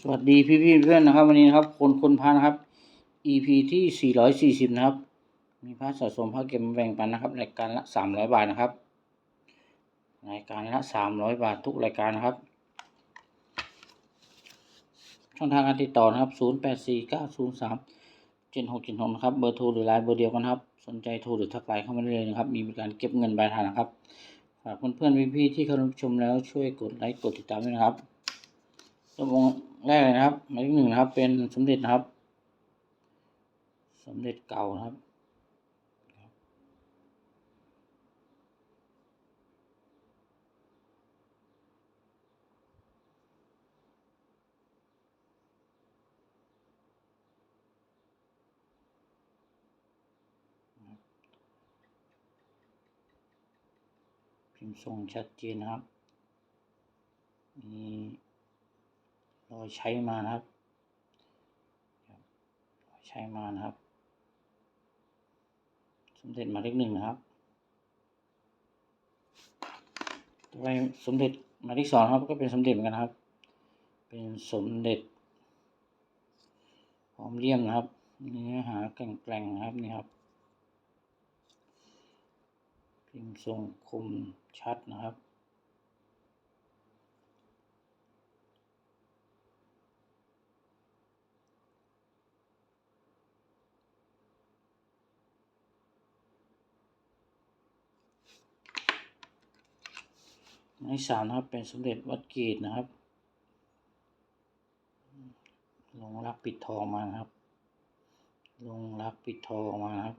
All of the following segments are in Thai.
สวัสดีพี่พี่ๆเพื่อนนะครับ วันนี้นะครับคนคนพานะครับ EP ที่ 440 นะครับ มีพระสะสมพระเก็บมาแบ่งปันนะครับรายการละ 300 บาทนะครับรายการละ 300 บาททุกรายการนะครับ ช่องทางการติดต่อนะครับ 084903 7676นะครับเบอร์โทรหรือไลน์เบอร์เดียวกันครับ สนใจโทรหรือทักไลน์เข้ามาได้เลยนะครับ มีบริการเก็บเงินปลายทางนะครับฝากเพื่อนๆพี่ๆที่เข้ารับชมแล้วช่วยกดไลค์กดติดตามด้วยนะครับตัววง แรกเลยนะครับหมายเลขหนึ่งนะครับ เป็นสมเด็จนะครับ สมเด็จเก่านะครับ พิมพ์ทรงชัดเจนนะครับ มีรอยใช้มานะครับครับรอยใช้มานะครับสมเด็จมาเลขหนึ่งนะครับต่อไปสมเด็จมาเลขสองครับ ก็เป็นสมเด็จเหมือนกันครับ เป็นสมเด็จหอมเลี่ยมนะครับเนื้อหาแกร่งๆนะครับนี่ครับพิมพ์ทรงคมชัดนะครับ หมายเลขสามนะครับเป็นสมเด็จวัดเกตนะครับลงรักปิดทองมานะครับ ลงรักปิดทองมานะครับ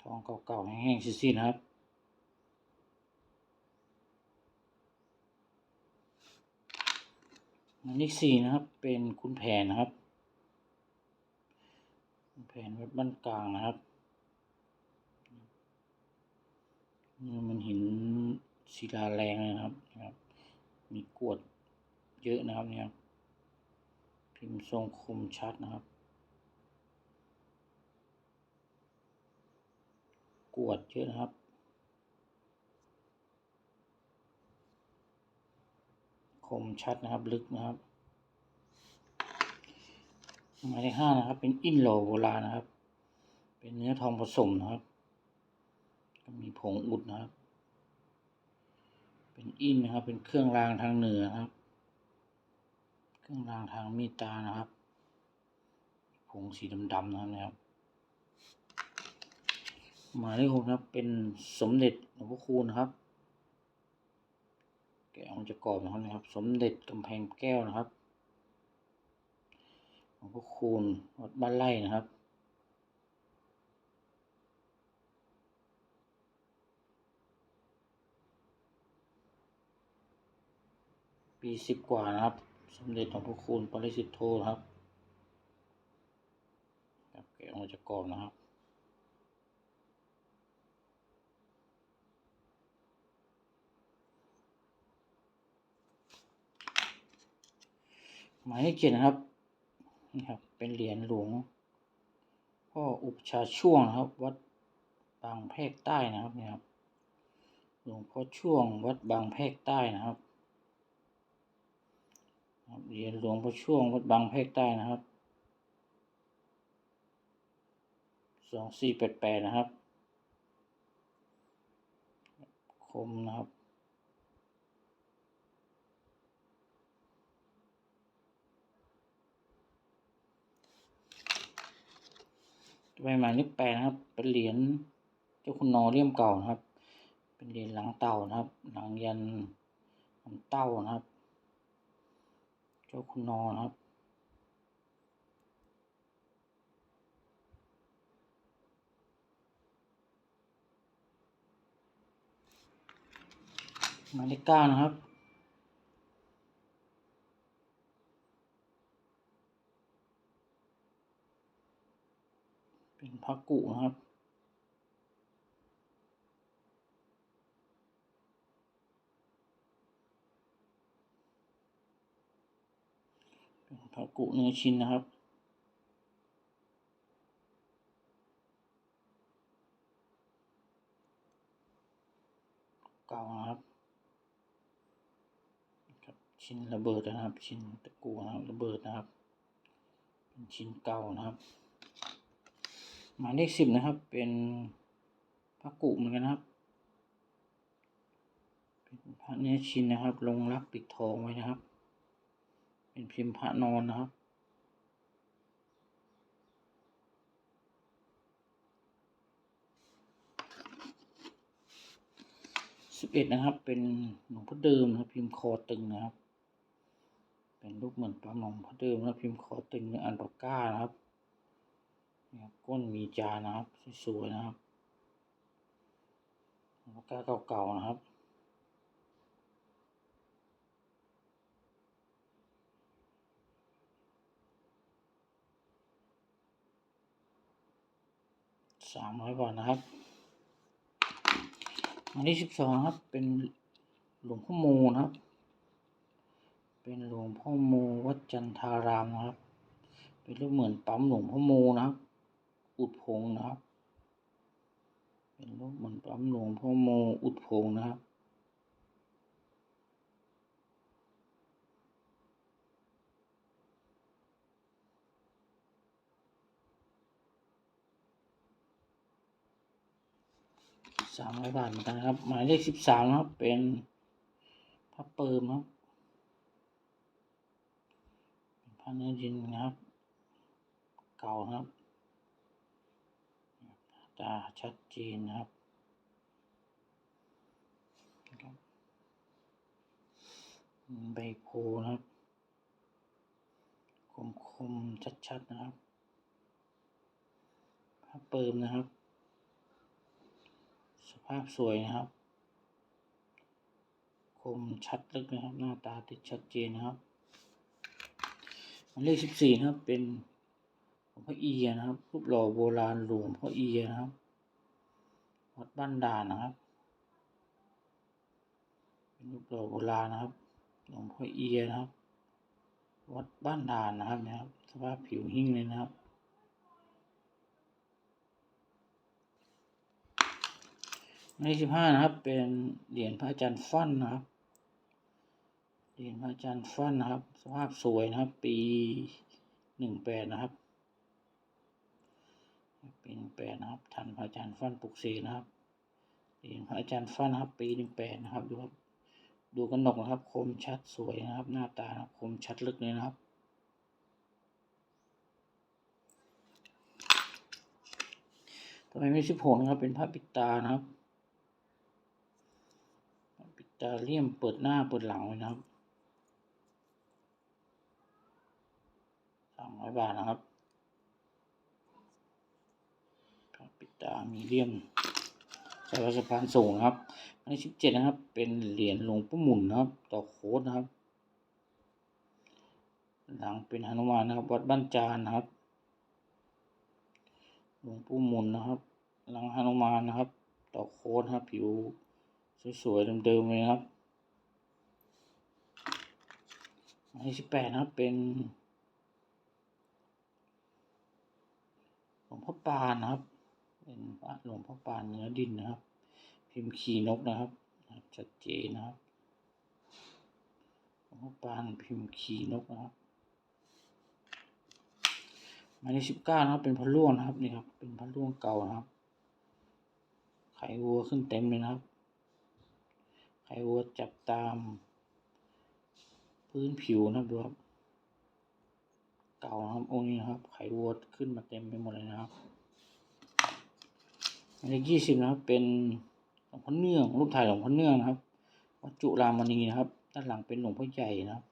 ทองเก่าๆแห้งๆซีดๆนะครับหมายเลขสี่นะครับ เป็นคุณแผนนะครับคุณแผนวัดบ้านกลางนะครับ มันหิน ศิลาแรงนะครับนะครับ มีกวดเยอะนะครับเนี่ยพิมพ์ทรงคมชัดนะครับ กวดเยอะนะครับ คมชัดนะครับลึกนะครับหมายเลขห้านะครับ เป็นอินโลโบราณนะครับ เป็นเนื้อทองผสมนะครับ มีผงอุดนะครับ เป็นอินนะครับ เป็นเครื่องรางทางเหนือนะครับ เครื่องรางทางมีตานะครับ ผงสีดำๆนะครับ หมายเลขหกครับ เป็นสมเด็จหลวงพ่อคูณครับ แกะมันจะกรอบนะครับ สมเด็จกำแพงแก้วนะครับหลวงพ่อคูณวัดบ้านไร่นะครับ ปีสิบกว่านะครับ สมเด็จหลวงพ่อคูณปริสิทธโธครับครับแกะมันจะกกรอบนะครับหมายเลขเจ็ดนะครับนี่ครับ เป็นเหรียญหลวงพ่ออุปชาช่วงนะครับ วัดบางแพรกใต้นะครับนี่ครับหลวงพ่อช่วงวัดบางแพรกใต้นะครับ เหรียญหลวงพ่อช่วงวัดบางแพรกใต้นะครับสองสี่แปดแปดนะครับ คมนะครับใบหมายเลขแปดนะครับ เป็นเหรียญเจ้าคุณนอเลี่ยมเก่านะครับ เป็นเหรียญหลังเต่านะครับ หลังยันหลังเต่านะครับ เจ้าคุณนอนครับหมายเลขเก้านะครับเป็นพระกุนะครับ เป็นพระ กุเนื้อชิ้นนะครับ เก่านะครับครับ ชิ้นระเบิดนะครับ ชิ้นตะกั่วนะครับระเบิดนะครับ เป็นชิ้นเก่านะครับ หมายเลขสิบนะครับ เป็นพระกุเหมือนกันนะครับเป็นพระเนื้อชิ้นนะครับ ลงรักปิดทองไว้นะครับ เป็นพิมพ์พระนอนนะครับ สิบเอ็ดนะครับ เป็นหลวงพ่อเดิมนะครับ พิมพ์คอตึงนะครับ เป็นรูปเหมือนปลาหมองพ่อเดิมนะพิมพ์คอตึงในอันปากก้านะครับก้นมีจานนะครับสวยๆนะครับปากก้าเก่าๆนะครับ สามร้อยบาทนะครับ อันที่สิบสองครับ เป็นหลวงพ่อโมนะครับ เป็นหลวงพ่อโมวัดจันทารามนะครับ เป็นรูปเหมือนปั๊มหลวงพ่อโมนะครับ อุดพงนะครับ เป็นรูปเหมือนปั๊มหลวงพ่อโมอุดพงนะครับ สามร้อยบาทเหมือนกันครับ หมายเลขสิบสามนะครับ เป็นพระเปิมครับเป็นเนื้อดินนะครับ เก่าครับตาชัดเจนนครับใบโพนะครับ คมคมๆชัด ๆ นะครับพระเปิมนะครับาพสวยนะครับ คมชัดลึกนะครับ หน้าตาติดชัดเจนนะครับหมายเลขสิบสี่นะครับ เป็นหลวงพ่อเอียนะครับ รูปหล่อโบราณหลวงพ่อเอียนะครับ วัดบ้านด่านนะครับ เป็นรูปหล่อโบราณนะครับ หลวงพ่อเอียนะครับ วัดบ้านด่านนะครับนะครับ สภาพผิวหิ้งเลยนะครับ ในสิบห้านะครับ เป็นเหรียญพระอาจารย์ฟั่นนะครับ เหรียญพระอาจารย์ฟั่นนะครับ สภาพสวยนะครับ ปีหนึ่งแปดนะครับปีหนึ่งแปดนะครับทันพระอาจารย์ฟั่นปลุกเสกนะครับ เหรียญพระอาจารย์ฟั่นนะครับ ปีหนึ่งแปดนะครับดูครับดูกระหนกนะครับ คมชัดสวยนะครับ หน้าตานะครับคมชัดลึกเลยนะครับต่อไปม่สิบหกนะครับ เป็นพระปิตานะครับ พระเลี่ยมเปิดหน้าเปิดหลังไว้นะครับสามร้อยบาทนะครับพระปิดตามีเลี่ยมใช้วัสพานสูงนะครับอันที่สิบเจ็ดนะครับ เป็นเหรียญหลวงปู่หมุนนะครับ ต่อโค้ดนะครับ หลังเป็นหนุมานนะครับ วัดบ้านจานนะครับ หลวงปู่หมุนนะครับ หลังหนุมานนะครับ ต่อโค้ดครับผิว สวยๆเดิมๆเลยครับอันที่สิบแปดนะครับเป็นหลวงพ่อปานนะครับ เป็นพระหลวงพ่อปานเนื้อดินนะครับ พิมพ์ขีนกนะครับนะครับชัดเจนนะครับหลวงพ่อปานพิมพ์ขีนกนะครับหมายเลขสิบเก้านะครับ เป็นพระล่วงนะครับนี่ครับ เป็นพระล่วงเก่านะครับ ไขวัวขึ้นเต็มเลยนะครับ ไขวัวจับตาม พื้นผิวนะครับดูครับเก่านะครับองค์นี้นะครับ ไขวัวขึ้นมาเต็มไปหมดเลยนะครับหมายเลขยี่สิบนะครับ เป็นหลวงพ่อเนื่อง รูปถ่ายหลวงพ่อเนื่องนะครับ วัดจุรามณีนะครับ ด้านหลังเป็นหลวงพ่อใหญ่นะครับ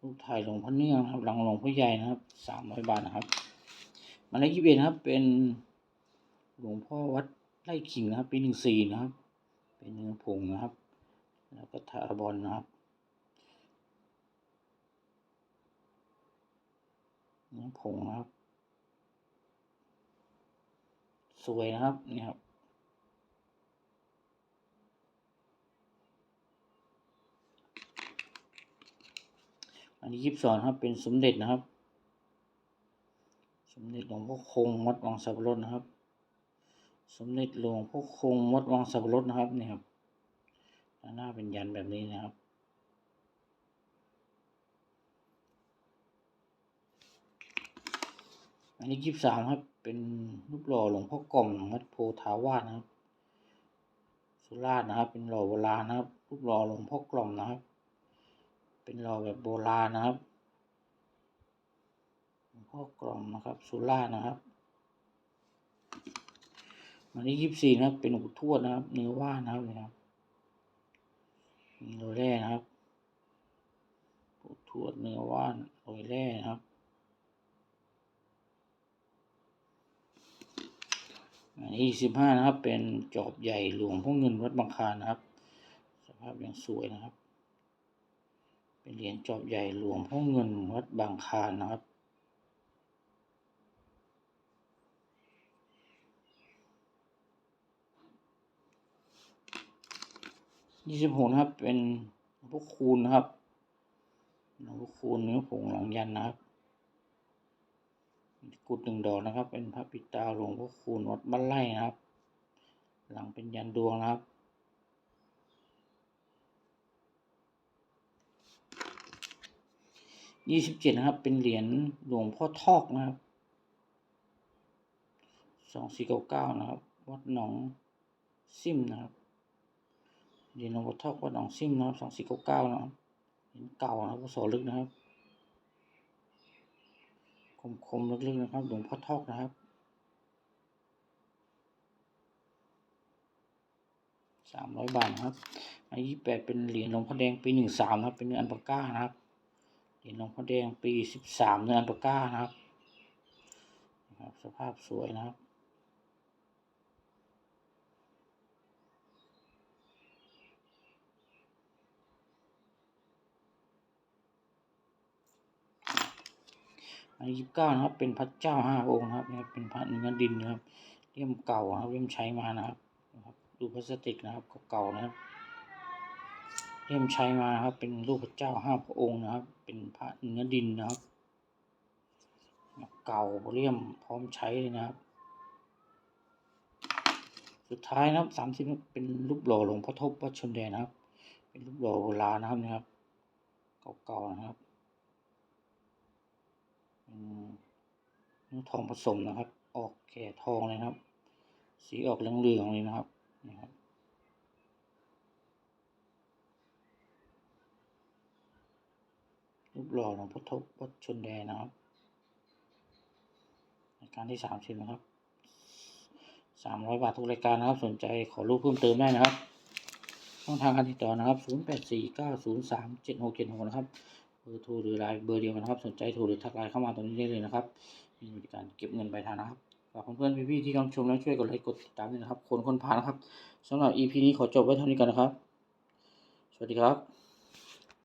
รูปถ่ายหลวงพ่อเนื่องนะครับ หลังหลวงพ่อใหญ่นะครับ สามร้อยบาทนะครับหมายเลขยี่สิบเอ็ดนะครับ เป็นหลวงพ่อวัดไร่ขิงนะครับ ปีหนึ่งสี่นะครับ เป็นเนื้อผงนะครับ แล้วก็ทาบอลนะครับนื้อผงนะครับ สวยนะครับนี่ครับอันนี้ยิบสอนครับเป็นสมเด็จนะครับ สมเด็จหลวงพ่อคงวัดวังสับปะรดนะครับ สมเด็จหลวงพ่อคงวัดวังสับปะรดนะครับนี่ครับ หน้าเป็นยันแบบนี้นะครับ อันนี้ยี่สามครับ เป็นรูปหล่อหลวงพ่อกล่อมวัดโพธาวาสนะครับ สุราษฎร์นะครับ เป็นหล่อโบราณนะครับ รูปหล่อหลวงพ่อกล่อมนะครับ เป็นหล่อแบบโบราณนะครับหลวงพ่อกล่อมนะครับ สุราษฎร์นะครับอันนี้ยี่สิบสี่นะครับ เป็นอุทวดนะครับ เนื้อว่านะครับนะครับ มีโรยแร่นะครับอุทวดเนื้อว่านโรยแร่นะครับ อันนี้สิบห้านะครับ เป็นจอบใหญ่หลวงพ่อเงินวัดบางคานนะครับ สภาพยังสวยนะครับ เป็นเหรียญจอบใหญ่หลวงพ่อเงินวัดบางคานะครับ ยี่สิบหกนะครับ เป็นหลวงพ่อคูณนะครับหลวงพ่อคูณเนื้อผงหลังยันนะครับ กุดหนึ่งดอกนะครับ เป็นพระปิตาหลวงพ่อคูณวัดบ้านไร่นะครับ หลังเป็นยันดวงนะครับยี่สิบเจ็ดนะครับ เป็นเหรียญหลวงพ่อทอกนะครับสองสี่เก้าเก้านะครับ วัดหนองซิมนะครับ เหรียญหลวงพ่อทอกวัดหนองซิมนะครับสองสี่เก้าเก้านะครับเหรียญเก่านะครับพศลึกนะครับ คมคมๆลึกๆนะครับหลวงพ่อทอกนะครับสามร้อยบาทนะครับอันยี่แปดเป็นเหรียญหลวงพ่อแดงปีหนึ่งสามนะครับ เป็นเนื้ออันปาก้านะครับ เหรียญหลวงพ่อแดงปีสิบสามเนื้ออันปาก้านะครับ สภาพสวยนะครับ อันยี่สิบเก้านะครับเป็นพระเจ้าห้าองค์นะครับเนี่ยเป็นพระเนื้อดินนะครับเลี่ยมเก่านะครับเลี่ยมใช้มานะครับนะครับดูพลาสติกนะครับเก่าๆนะครับเลี่ยมใช้มานะครับเป็นรูปพระเจ้าห้าพระองค์นะครับ เป็นพระเนื้อดินนะครับ เก่าเลี่ยมพร้อมใช้เลยนะครับ สุดท้ายนะครับสามสิบเป็นรูปหล่อหลวงพ่อทบวัดชนแดนนะครับ เป็นรูปหล่อโบราณนะครับนะครับเก่าๆนะครับ ทองผสมนะครับ ออกแก่ทองเลยนะครับ สีออกเหลืองๆเลยนะครับนี่ครับรูปหล่อหลวงพ่อทบวัดชนแดนนะครับรายการที่สามสิบนะครับสามร้อยบาททุกรายการนะครับ สนใจขอรูปเพิ่มเติมได้นะครับช่องทางการติดต่อนะครับ 0 8 4 9 0 3 7 6 7 6 นะครับ เบอร์โทรหรือไลน์เบอร์เดียวกันนะครับ สนใจโทรหรือทักไลน์เข้ามาตรงนี้ได้เลยนะครับ มีบริการเก็บเงินปลายทางนะครับฝากเพื่อนๆพี่ๆที่กำลังชมแล้วช่วยกดไลค์กดติดตามด้วยนะครับ คนคนผ่านนะครับสำหรับ EP นี้ขอจบไว้เท่านี้กันนะครับ สวัสดีครับ